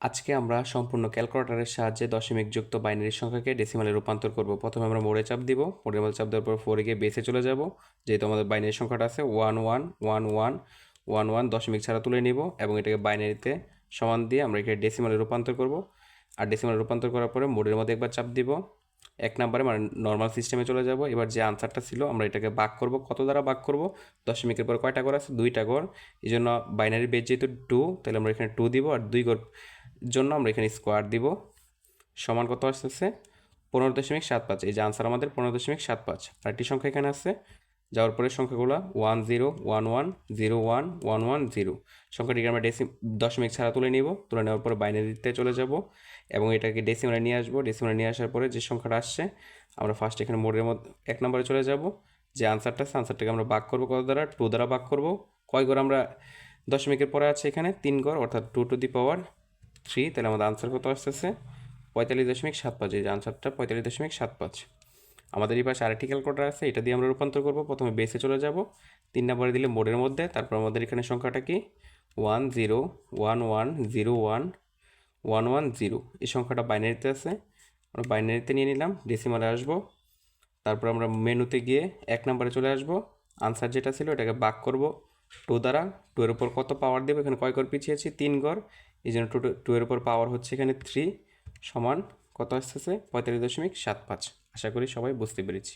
আজকে আমরা সম্পূর্ণ ক্যালকুলেটরের সাহায্যে দশমিক যুক্ত বাইনারি সংখ্যাকে ডেসিমালে রূপান্তর করব। প্রথমে আমরা মোড়ে চাপ দিব। মধ্যে চাপ দেওয়ার পর ফোরে গিয়ে বেসে চলে যাব। যেহেতু আমাদের বাইনারি সংখ্যাটা আছে one one one one one one দশমিক ছাড়া তুলে নিব এবং এটাকে বাইনারিতে সমান দিয়ে আমরা এখানে ডেসিমালে রূপান্তর করব। আর ডেসিমালে রূপান্তর করার পরে মোড়ের মধ্যে একবার চাপ দিব। এক নম্বরে মানে নর্মাল সিস্টেমে চলে যাব। এবার যে আনসারটা ছিল, আমরা এটাকে ভাগ করব। কত দ্বারা ভাগ করব? দশমিকের পর কয়টা ঘর আছে? দুইটা ঘর। এই জন্য বাইনারি বেজ যেহেতু টু তাহলে আমরা এখানে টু দিব। আর দুই ঘর জন্য আমরা এখানে স্কোয়ার দিব। সমান কত আসতেছে? পনেরো দশমিক সাত পাঁচ। এই যে আনসার আমাদের পনেরো দশমিক সাত পাঁচ। আরেকটি সংখ্যা এখানে আছে। যাওয়ার পরে সংখ্যাগুলো one zero one one zero one one one zero সংখ্যাটিকে আমরা ডেসি দশমিক ছাড়া তুলে নিব। তুলে নেওয়ার পরে বাইনারিতে চলে যাব এবং এটাকে ডেসিমালে নিয়ে আসব। ডেসিমালে নিয়ে আসার পরে যে সংখ্যাটা আসছে, আমরা ফার্স্ট এখানে মোড়ের মধ্যে এক নম্বরে চলে যাব। যে আনসারটা আছে আনসারটাকে আমরা বাক করব কত দ্বারা? টু দ্বারা ভাগ করব। কয় ঘর আমরা দশমিকের পরে আছে এখানে? তিন ঘর অর্থাৎ two to the power three তাহলে আমাদের আনসার কত আসতেছে? পঁয়তাল্লিশ দশমিক সাত পাঁচ, এই যে আনসারটা পঁয়তাল্লিশ দশমিক সাত পাঁচ। আমাদের এই পাশে আরেকটি ক্যালকুলেটার আছে, এটা দিয়ে আমরা রূপান্তর করব। প্রথমে বেসে চলে যাব। তিন নম্বরে দিলে মোডের মধ্যে, তারপর আমাদের এখানে সংখ্যাটা কি? One zero one one zero one one one zero এই সংখ্যাটা বাইনারিতে আছে। আমরা বাইনারিতে নিয়ে নিলাম ডেসিমালে আসব। তারপর আমরা মেনুতে গিয়ে এক নম্বরে চলে আসব। আনসার যেটা ছিল, এটাকে বাক করব। টু দ্বারা টু এর উপর কত পাওয়ার দেবো? এখানে কয় ঘর পিছিয়েছি? তিন ঘর। এই জন্য টু টু এর উপর পাওয়ার হচ্ছে এখানে থ্রি সমান কত আসতেছে? পঁয়তাল্লিশ দশমিক সাত পাঁচ। আশা করি সবাই বুঝতে পেরেছি।